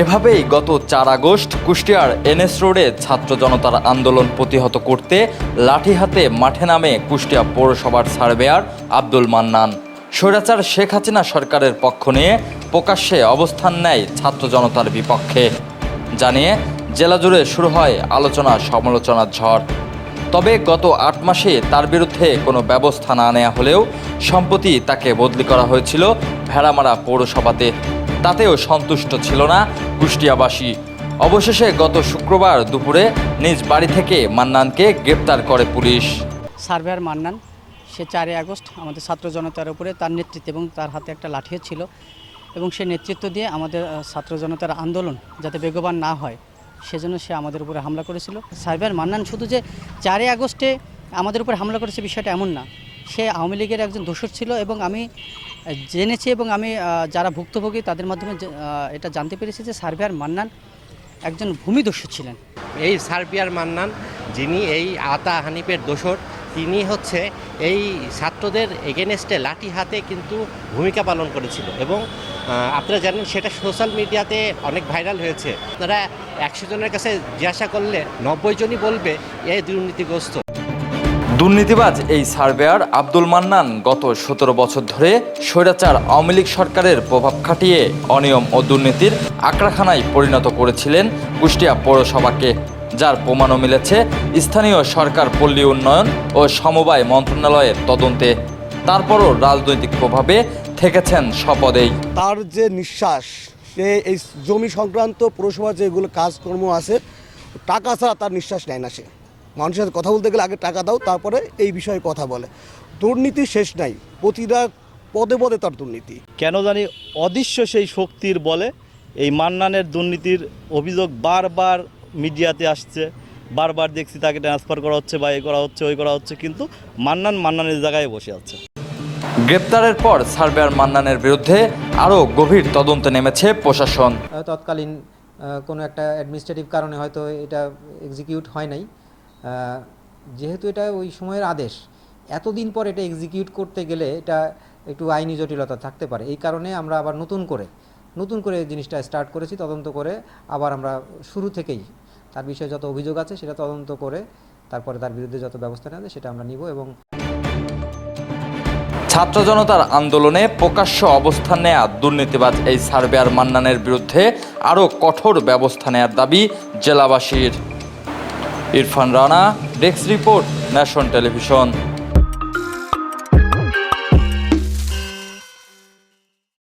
এভাবেই গত চার আগস্ট কুষ্টিয়ার এনএস রোডে ছাত্র জনতার আন্দোলন প্রতিহত করতে লাঠি হাতে মাঠে নামে কুষ্টিয়া পৌরসভার সার্ভেয়ার আব্দুল মান্নান। স্বৈরাচার শেখ হাসিনা সরকারের পক্ষ নিয়ে প্রকাশ্যে অবস্থান নেয় ছাত্র জনতার বিপক্ষে। জানিয়ে জেলা জুড়ে শুরু হয় আলোচনা সমালোচনার ঝড়। তবে গত আট মাসে তার বিরুদ্ধে কোনো ব্যবস্থা না নেওয়া হলেও সম্প্রতি তাকে বদলি করা হয়েছিল ভেড়ামারা পৌরসভাতে। তাতেও সন্তুষ্ট ছিল না কুষ্টিয়াবাসী। অবশেষে গত শুক্রবার দুপুরে নিজ বাড়ি থেকে মান্নানকে গ্রেপ্তার করে পুলিশ। সার্ভেয়ার মান্নান, সে চারই আগস্ট আমাদের ছাত্র জনতার উপরে তার নেতৃত্বে এবং তার হাতে একটা লাঠিও ছিল এবং সে নেতৃত্ব দিয়ে আমাদের ছাত্র জনতার আন্দোলন যাতে বেগবান না হয়, সেজন্য সে আমাদের উপরে হামলা করেছিল। সার্ভেয়ার মান্নান শুধু যে চারই আগস্টে আমাদের উপরে হামলা করেছে বিষয়টা এমন না সে আওয়ামী লীগের একজন দোষর ছিল এবং আমি জেনেছি এবং আমি যারা ভুক্তভোগী তাদের মাধ্যমে এটা জানতে পেরেছি যে সার্ভেয়ার মান্নান একজন ভূমিদস্যু ছিলেন। এই সার্বিয়ার মান্নান যিনি এই আতা হানিফের দোসর তিনি হচ্ছে এই ছাত্রদের এগেনস্টে লাঠি হাতে কিন্তু ভূমিকা পালন করেছিল এবং আপনারা জানেন সেটা সোশ্যাল মিডিয়াতে অনেক ভাইরাল হয়েছে। আপনারা একশো জনের কাছে জিজ্ঞাসা করলে নব্বই জনই বলবে এই দুর্নীতিগ্রস্ত। দুর্নীতিবাজ এই সার্ভেয়ার আব্দুল মান্নান গত সতেরো বছর ধরে স্বৈরাচার আওয়ামী লীগ সরকারের প্রভাব খাটিয়ে অনিয়ম ও দুর্নীতির আক্রাখানায় পরিণত করেছিলেন কুষ্টিয়া পৌরসভাকে, যার প্রমাণও মিলেছে স্থানীয় সরকার পল্লী উন্নয়ন ও সমবায় মন্ত্রণালয়ের তদন্তে। তারপরও রাজনৈতিক প্রভাবে থেকেছেন স্বপদেই। তার যে নিঃশ্বাস, সে এই জমি সংক্রান্ত পৌরসভার যেগুলো কাজকর্ম আছে, টাকা ছাড়া তার নিঃশ্বাস নেয় না সে। মানুষের সাথে কথা বলতে গেলে আগে টাকা দাও তারপরে এই বিষয়ে কথা বলে। দুর্নীতি শেষ নাই। প্রতিটা পদে পদে তার দুর্নীতি। কেন জানি অদৃশ্য সেই শক্তির বলে এই মান্নানের দুর্নীতির অভিযোগ বারবার মিডিয়াতে আসছে বারবার দেখছি তাকে ট্রান্সফার করা হচ্ছে বা এ করা হচ্ছে ওই করা হচ্ছে কিন্তু মান্নান মান্নানের জায়গায় বসে আছে। গ্রেপ্তারের পর সার্ভেয়ার মান্নানের বিরুদ্ধে আরও গভীর তদন্তে নেমেছে প্রশাসন। তৎকালীন কোনো একটা অ্যাডমিনিস্ট্রেটিভ কারণে হয়তো এটা এক্সিকিউট হয় নাই। যেহেতু এটা ওই সময়ের আদেশ, এতদিন পর এটা এক্সিকিউট করতে গেলে এটা একটু আইনি জটিলতা থাকতে পারে। এই কারণে আমরা আবার নতুন করে নতুন করে এই জিনিসটা স্টার্ট করেছি, তদন্ত করে আবার আমরা শুরু থেকেই তার বিষয়ে যত অভিযোগ আছে সেটা তদন্ত করে তারপরে তার বিরুদ্ধে যত ব্যবস্থা নেওয়া সেটা আমরা নিব এবং ছাত্র জনতার আন্দোলনে প্রকাশ্য অবস্থান নেয়া দুর্নীতিবাজ এই সার্ভেয়ার মান্নানের বিরুদ্ধে আরও কঠোর ব্যবস্থা নেয়ার দাবি জেলাবাসীর। Irfan Rana desk report nation television.